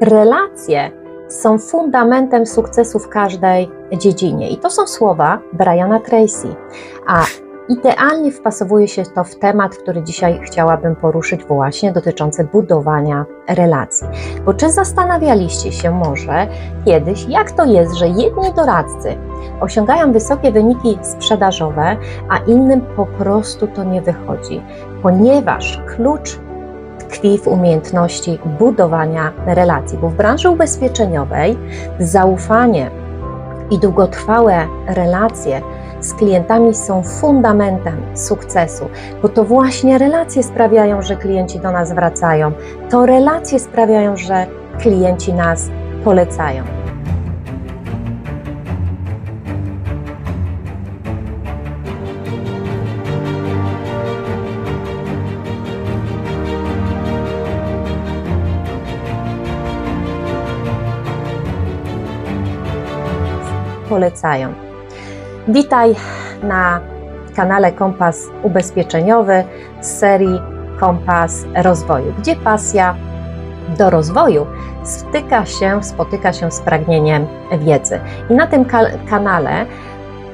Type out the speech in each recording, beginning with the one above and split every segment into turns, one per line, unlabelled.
Relacje są fundamentem sukcesu w każdej dziedzinie. I to są słowa Briana Tracy. A idealnie wpasowuje się to w temat, który dzisiaj chciałabym poruszyć, właśnie dotyczący budowania relacji. Bo czy zastanawialiście się może kiedyś, jak to jest, że jedni doradcy osiągają wysokie wyniki sprzedażowe, a innym po prostu to nie wychodzi, ponieważ klucz tkwi w umiejętności budowania relacji, bo w branży ubezpieczeniowej zaufanie i długotrwałe relacje z klientami są fundamentem sukcesu, bo to właśnie relacje sprawiają, że klienci do nas wracają. To relacje sprawiają, że klienci nas polecają. Polecają. Witaj na kanale Kompas Ubezpieczeniowy z serii Kompas Rozwoju, gdzie pasja do rozwoju styka się, spotyka się z pragnieniem wiedzy. I na tym ka- kanale,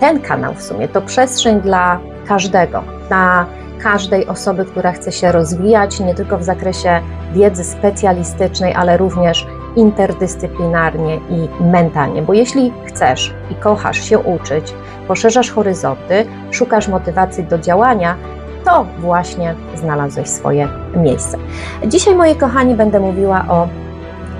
ten kanał w sumie to przestrzeń dla każdego, dla każdej osoby, która chce się rozwijać nie tylko w zakresie wiedzy specjalistycznej, ale również interdyscyplinarnie i mentalnie. Bo jeśli chcesz i kochasz się uczyć, poszerzasz horyzonty, szukasz motywacji do działania, to właśnie znalazłeś swoje miejsce. Dzisiaj, moi kochani, będę mówiła o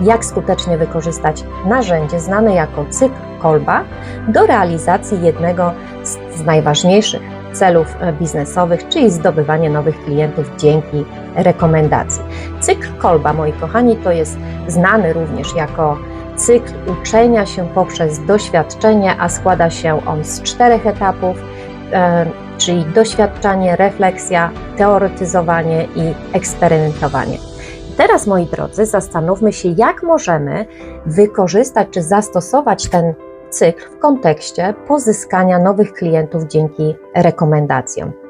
jak skutecznie wykorzystać narzędzie znane jako cykl Kolba do realizacji jednego z, najważniejszych celów e, biznesowych, czyli zdobywanie nowych klientów dzięki rekomendacji. Cykl Kolba, moi kochani, to jest znany również jako cykl uczenia się poprzez doświadczenie, a składa się on z czterech etapów, czyli doświadczanie, refleksja, teoretyzowanie i eksperymentowanie. Teraz, moi drodzy, zastanówmy się, jak możemy wykorzystać czy zastosować ten cykl w kontekście pozyskania nowych klientów dzięki rekomendacjom.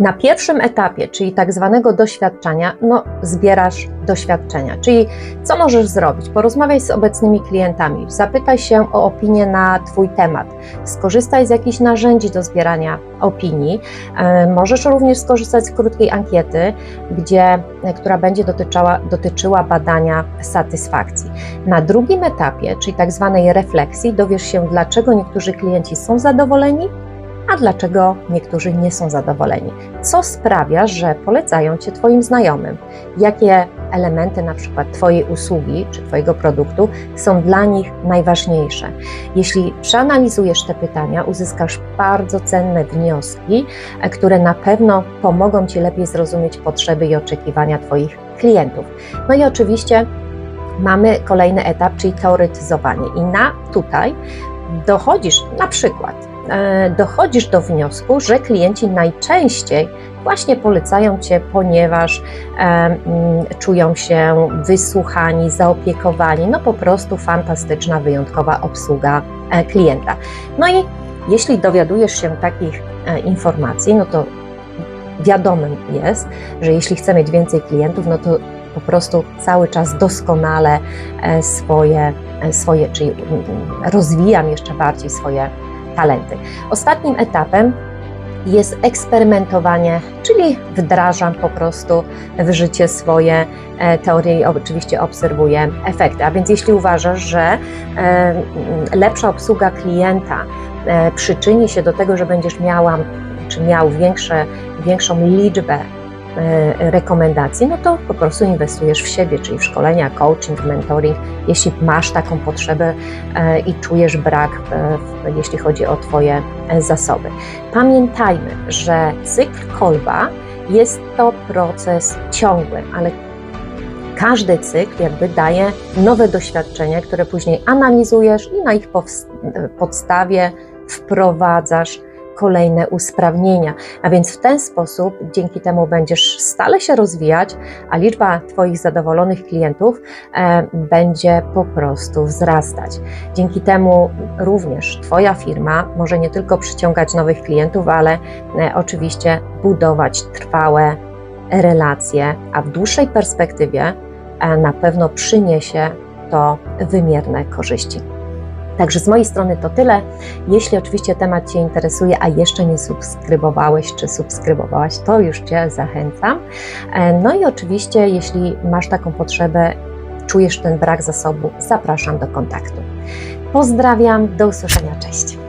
Na pierwszym etapie, czyli tak zwanego doświadczenia, no, zbierasz doświadczenia. Czyli co możesz zrobić? Porozmawiaj z obecnymi klientami, zapytaj się o opinię na Twój temat, skorzystaj z jakichś narzędzi do zbierania opinii. E, Możesz również skorzystać z krótkiej ankiety, gdzie, która będzie dotyczyła, dotyczyła badania satysfakcji. Na drugim etapie, czyli tak zwanej refleksji, dowiesz się, dlaczego niektórzy klienci są zadowoleni, a dlaczego niektórzy nie są zadowoleni. Co sprawia, że polecają Cię Twoim znajomym? Jakie elementy na przykład Twojej usługi czy Twojego produktu są dla nich najważniejsze? Jeśli przeanalizujesz te pytania, uzyskasz bardzo cenne wnioski, e, które na pewno pomogą Ci lepiej zrozumieć potrzeby i oczekiwania Twoich klientów. No i oczywiście mamy kolejny etap, czyli teoretyzowanie. I na tutaj dochodzisz na przykład dochodzisz do wniosku, że klienci najczęściej właśnie polecają Cię, ponieważ e, mm, czują się wysłuchani, zaopiekowani, no po prostu fantastyczna, wyjątkowa obsługa e, klienta. No i jeśli dowiadujesz się takich e, informacji, no to wiadomym jest, że jeśli chcę mieć więcej klientów, no to po prostu cały czas doskonale e, swoje, e, swoje czyli mm, rozwijam jeszcze bardziej swoje talenty. Ostatnim etapem jest eksperymentowanie, czyli wdrażam po prostu w życie swoje e, teorie i oczywiście obserwuję efekty. A więc jeśli uważasz, że e, lepsza obsługa klienta e, przyczyni się do tego, że będziesz miała czy miał większe, większą liczbę rekomendacji, no to po prostu inwestujesz w siebie, czyli w szkolenia, coaching, mentoring, jeśli masz taką potrzebę e, i czujesz brak, e, jeśli chodzi o Twoje e, zasoby. Pamiętajmy, że cykl Kolba jest to proces ciągły, ale każdy cykl jakby daje nowe doświadczenia, które później analizujesz i na ich podstawie wprowadzasz kolejne usprawnienia. A więc w ten sposób dzięki temu będziesz stale się rozwijać, a liczba Twoich zadowolonych klientów e, będzie po prostu wzrastać. Dzięki temu również Twoja firma może nie tylko przyciągać nowych klientów, ale e, oczywiście budować trwałe relacje, a w dłuższej perspektywie e, na pewno przyniesie to wymierne korzyści. Także z mojej strony to tyle. Jeśli oczywiście temat Cię interesuje, a jeszcze nie subskrybowałeś czy subskrybowałaś, to już Cię zachęcam. E, No i oczywiście, jeśli masz taką potrzebę, czujesz ten brak zasobu, zapraszam do kontaktu. Pozdrawiam, do usłyszenia, cześć.